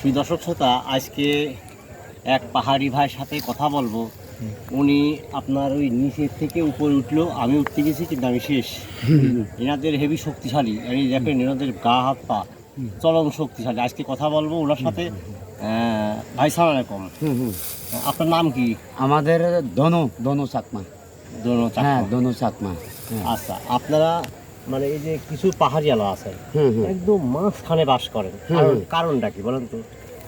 সেই দর্শক শ্রোতা আজকে এক পাহাড়ি ভাইয়ের সাথে কথা বলব। উনি আপনার ওই নিচের থেকে উপরে উঠল আমি উঠতে গেছি কিন্তু আমি শেষ। এনাদের হেভি শক্তিশালী। এই দেখেন এনাদের গা হাত পা চরম শক্তিশালী। আজকে কথা বলব ওনার সাথে ভাই সালাম আলাইকুম। হুম আপনার নাম কি? আমাদের দনু দনু চাকমা। দোনো। হ্যাঁ দনু চাকমা। হ্যাঁ। আচ্ছা আপনারা মানে এই যে কিছু পাহাড়ি হুম হুম। একদম মাঝখানে বাস করেন। কারণটা কি বলেন তো?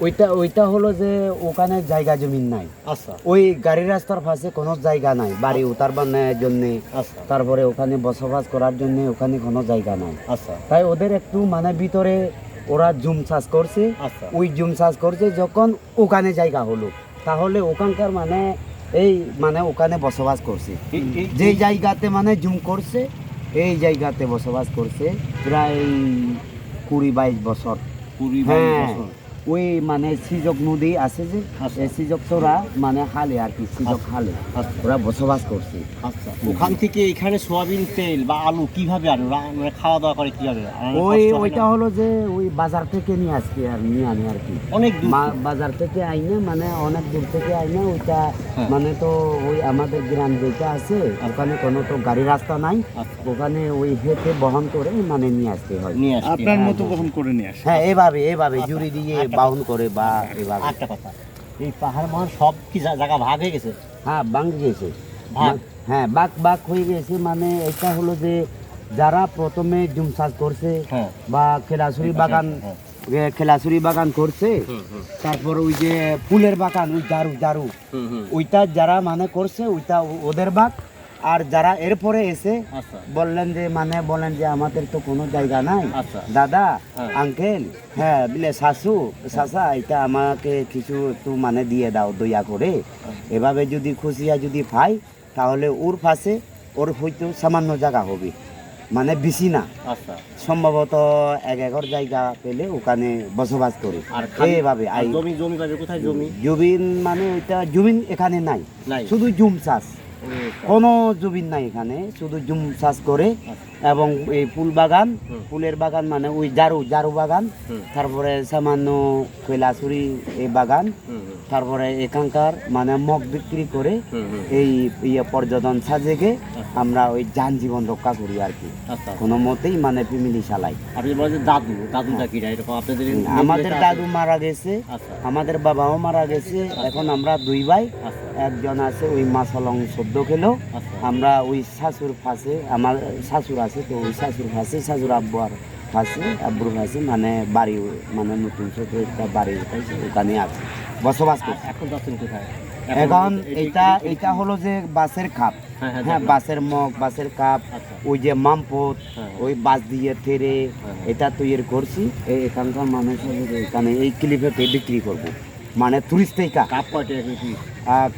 ওইটা ওইটা হলো যে ওখানে জায়গা জমিন নাই। আচ্ছা। ওই গাড়ি রাস্তার পাশে কোনো জায়গা নাই বাড়ি উতারবার জন্য। আচ্ছা। তারপরে ওখানে বসবাস করার জন্য ওখানে কোনো জায়গা নাই। আচ্ছা। তাই ওদের একটু মানে ভিতরে ওরা জুম চাষ করছে। আচ্ছা। ওই জুম চাষ করছে যখন ওখানে জায়গা হলো। তাহলে ওখানকার মানে এই মানে ওখানে বসবাস করছে। যে জায়গাতে মানে জুম করছে এই জায়গাতে বসবাস করছে প্রায় কুড়ি বাইশ বছর কুড়ি বাইশ হ্যাঁ বছর। ওই মানে সিজক নদী আছে যে আচ্ছা। এই সিজক তোরা মানে হালে আর কি সিজক হালে আচ্ছা। ওরা বসবাস করছে। আচ্ছা। ওখান থেকে এখানে সোয়াবিন তেল বা আলু কীভাবে আনো? রা- মানে খাওয়া দাওয়া করে কীভাবে? ওই ওইটা হলো যে ওই বাজার থেকে নিয়ে আসছে আর নিয়ে আনে আর কি। অনেক দূর বাজার থেকে আইনে মানে অনেক দূর থেকে আইনে ওইটা হ্যাঁ। মানে তো ওই আমাদের গ্রাম যেটা আছে ওখানে কোনো তো গাড়ি রাস্তা নাই। আচ্ছা। ওখানে ওই হেঁটে বহন করে মানে নিয়ে আসতে হয়। নিয়ে আপনার মতো বহন করে নিয়ে আসে। হ্যাঁ এভাবে এভাবে জুড়ি দিয়ে বাহন করে বা এভাবে। একটা কথা। এই পাহাড় মাহাড় সব কি জায়গা ভাগ হয়ে গেছে? হ্যাঁ বাং ভাগ? হ্যাঁ বাঘ বাঘ হয়ে গেছে মানে এটা হলো যে যারা প্রথমে জুম চাষ করছে হ্যাঁ। বা খেলাছুরি বাগান হ্যাঁ। এ, খেলাছুরি বাগান করছে তারপর ওই যে ফুলের বাগান ওই হুম হুম। ওইটা যারা মানে করছে ওইটা ওদের বাঘ আর যারা এরপরে এসে আচ্ছা। বললেন যে মানে বলেন যে আমাদের তো কোনো জায়গা নাই। আচ্ছা। দাদা হ্যাঁ। আঙ্কেল হ্যাঁ বলে শাশু শাশা এটা আমাকে কিছু একটু মানে দিয়ে দাও দয়া করে। এভাবে যদি খুশিয়া যদি পাই তাহলে ওর পাশে ওর হয়তো সামান্য জায়গা হবে। মানে বেশি না। আচ্ছা। সম্ভবত এক একর জায়গা পেলে ওখানে বসবাস করে। আর জমি জমি কোথায় জমি? জমিন মানে ওইটা জমিন এখানে নাই। শুধু জুম চাষ। কোনো জমিন নাই এখানে শুধু জুম চাষ করে আচ্ছা। এবং এই ফুল বাগান ফুলের বাগান মানে ওই জারু জারু বাগান তারপরে সামান্য কৈলাসুরি এই বাগান তারপরে এখানকার মানে মগ বিক্রি করে এই ইয়ে পর্যটন সাজেকে আমরা ওই যান জীবন রক্ষা করি আর কি। আচ্ছা। কোনো মতেই মানে ফ্যামিলি চালাই দাদু দাদুটা কি আমাদের দাদু মারা গেছে আচ্ছা। আমাদের বাবাও মারা গেছে এখন আমরা দুই ভাই। আচ্ছা। একজন আছে ওই মাছলং চোদ্দ কিলো আচ্ছা। আমরা ওই শাশুর ফাঁসে আমার শাশুর আছে তো ওই শাশুর ফাঁসে শাশুর আব্বু আর ফাঁসে আব্বুর ফাঁসে মানে বাড়ি মানে নতুন ছোট একটা বাড়ি ওখানে আছে বসবাস করছে। এখন যাচ্ছেন কোথায়? এখন এটা এটা হলো যে বাসের কাপ হ্যাঁ হ্যাঁ হ্যাঁ বাসের মগ বাসের কাপ আচ্ছা। ওই যে মামপত হ্যাঁ। ওই বাস দিয়ে হ্যাঁ। এটা তৈরি করছি এখানকার মানুষ এখানে এই ক্লিপে বিক্রি করব। মানে টুরিস্ট টাকা কাপ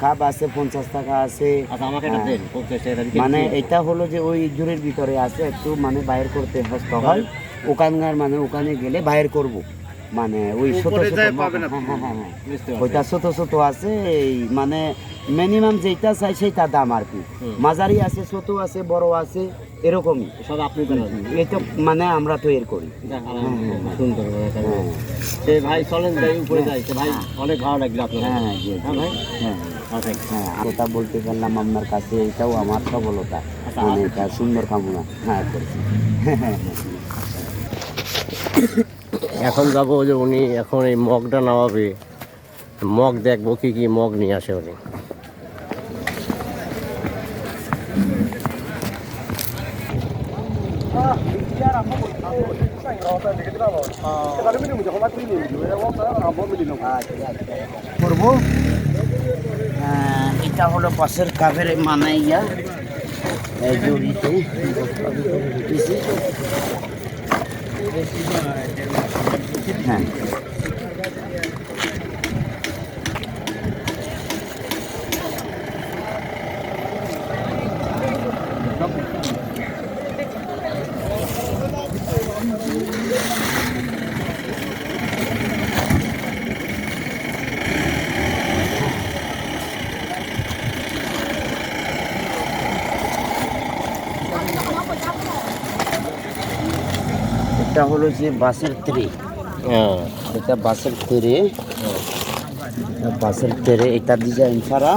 কাপ আছে পঞ্চাশ টাকা আছে। আচ্ছা হ্যাঁ। মানে এটা হলো যে ওই জুড়ের ভিতরে আছে একটু মানে বাইর করতে হয় ওখানকার মানে ওখানে গেলে বাইর করব। মানে ওই ছোট। হ্যাঁ, হ্যাঁ, হ্যাঁ। ওইটা ছোট ছোট আছে এই মানে মিনিমাম যেটা চাই সেটা দাম আর কি। মাঝারি আছে ছোট আছে বড় আছে এরকমই। সব আপনি তো মানে আমরা তৈরি করি। ভাই চলেন যাই উপরে যাই। ভাই অনেক ভালো লাগল আপনার হ্যাঁ আচ্ছা কথা বলতে পারলাম আপনার কাছে এটাও আমার সফলতা। আচ্ছা, মানে এটা সুন্দর কামনা। হ্যাঁ করছি। হ্যাঁ হ্যাঁ হ্যাঁ। এখন যাব যে উনি এখন এই মগটা নামাবে। মগ দেখব কি কি মগ নিয়ে আসে উনি। এটা হলো পাশের কাভের মানে ইয়া হ্যাঁ। এটা হলো যে বাসের ট্রে হ্যাঁ। এটা বাসের তেরে। এটা বাসের তেরে এটা ডিজাইন করা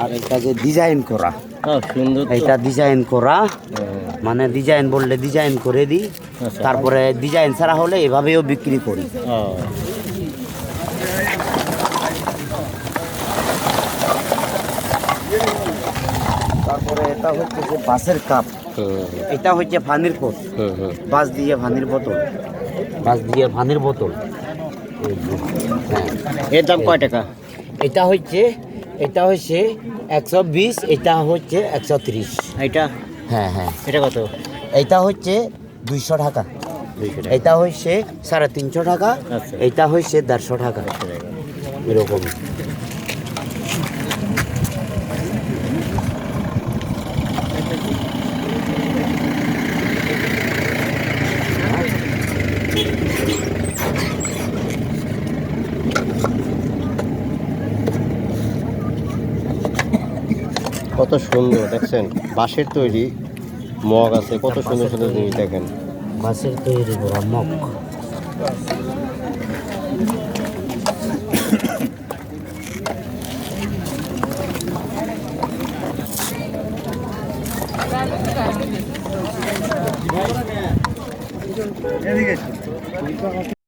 আর এটা যে ডিজাইন করা। হ্যাঁ সুন্দর এটা ডিজাইন করা। হ্যাঁ, মানে ডিজাইন বললে ডিজাইন করে দিই। আচ্ছা। তারপরে ডিজাইন ছাড়া হলে এভাবেও বিক্রি করি। তারপরে এটা হচ্ছে যে বাসের কাপ এটা হচ্ছে পানির কোট হুম, হুম। বাস দিয়ে পানির বোতল। বাস দিয়ে পানির বোতল। হ্যাঁ। এর দাম কয় টাকা? এটা হচ্ছে এটা হচ্ছে একশো বিশ এটা হচ্ছে একশো ত্রিশ। এটা? হ্যাঁ হ্যাঁ। এটা কত? এটা হচ্ছে দুইশো টাকা। দুইশো টাকা। এটা হচ্ছে সাড়ে তিনশো টাকা আচ্ছা। এটা হচ্ছে দেড়শো টাকা। এরকম। কত সুন্দর দেখছেন? বাঁশের তৈরি মগ আছে কত সুন্দর সুন্দর জিনিস দেখেন। বাঁশের তৈরি মগ।